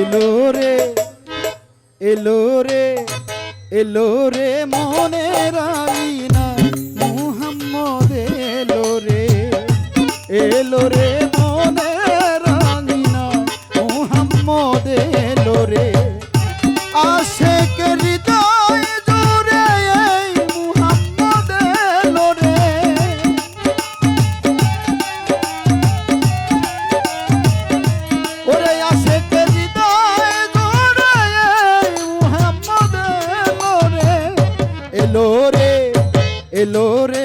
এলো রে এলো রে এলো রে। এলো রে এলো রে।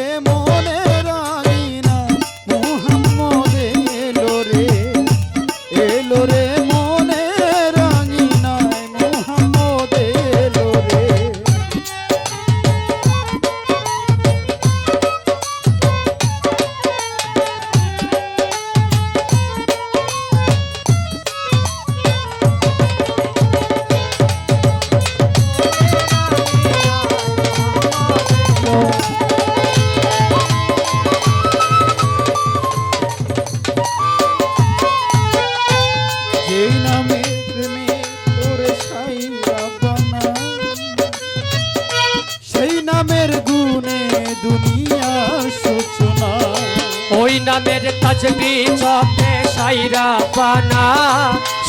ওই নামের তাজবি চপে সাইরা পানা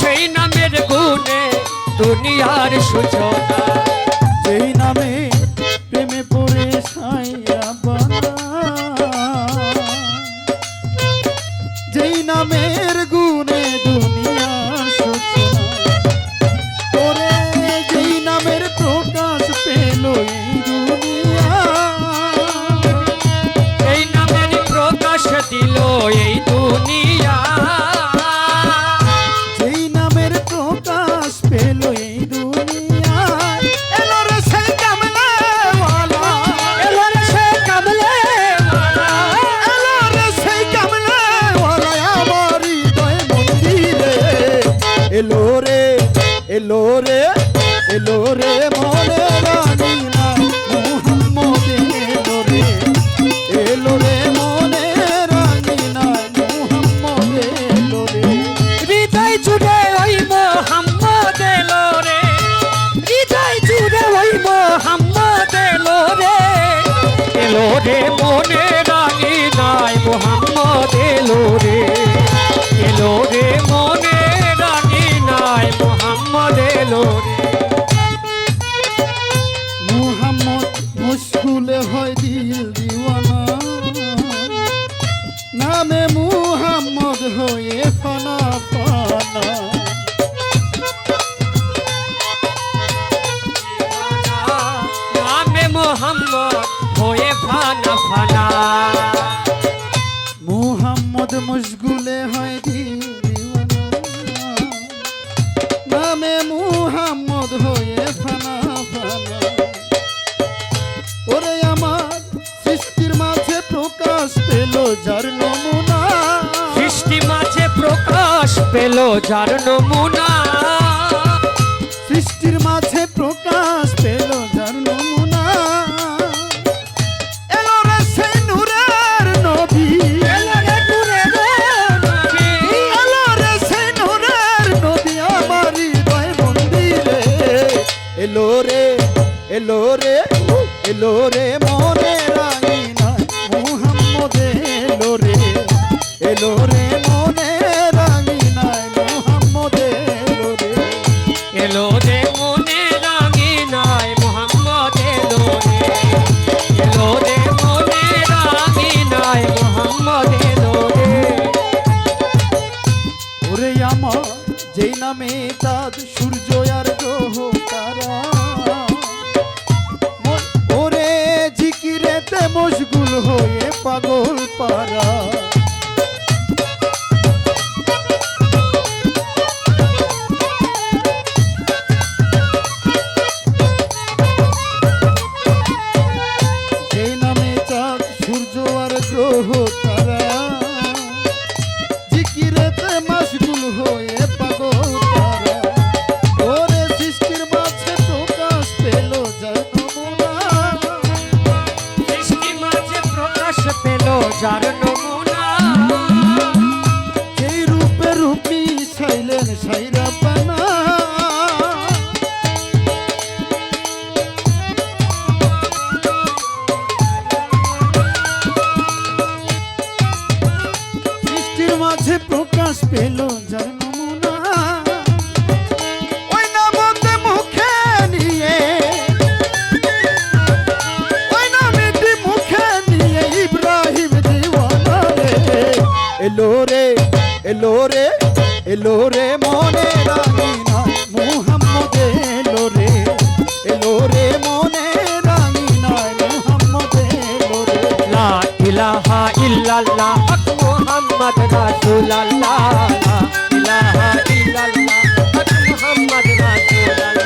সেই নামের গুণে দুনিয়ার সূচনা সেই নামে এলো রে এলো রে মনে রানী না। মুহাম্মদ এলো রে এলো রে মনে রানী না। মুহাম্মদ এলো রে। হৃদয় জুড়ে ওই মোহাম্মদ এলো রে। হৃদয় জুড়ে ওই মোহাম্মদ এলো রে। এলো রে মনে রানী নাই মোহাম্মদ এলো এলো নামে মুহাম্মদ হয়ে ফনা ফনা। নামে মোহাম্মদ হয়ে ফনা ফনা। মুহাম্মদ মুশগুলে হয় দিল পেল যার নমুনা সৃষ্টির মাঝে প্রকাশ পেল যার নমুনা এলো রে সেই নূরের নবী। এলো রে নূরের নবী। এলো রে সেই নূরের নবী আমার হৃদয় মন্দিরে এলো রে এলো রে এলো রে মনে রাঙিনা মুহাম্মদ এলো রে এলো রে মনে যেই নামে চাঁদ সূর্য আর গ্রহ তারা। ওরে ঝিকিরেতে মশগুল হয়ে পাগল পারা এলো রে এলো রে মনে রাঙিনা, মুহাম্মদ এলো রে। এলো রে মনে রাঙিনা, মুহাম্মদ এলো রে। লা ইলাহা ইল্লাল্লাহ, হক মুহাম্মদ রাসূলুল্লাহ। লা ইলাহা ইল্লাল্লাহ, হক মুহাম্মদ রাসূলুল্লাহ।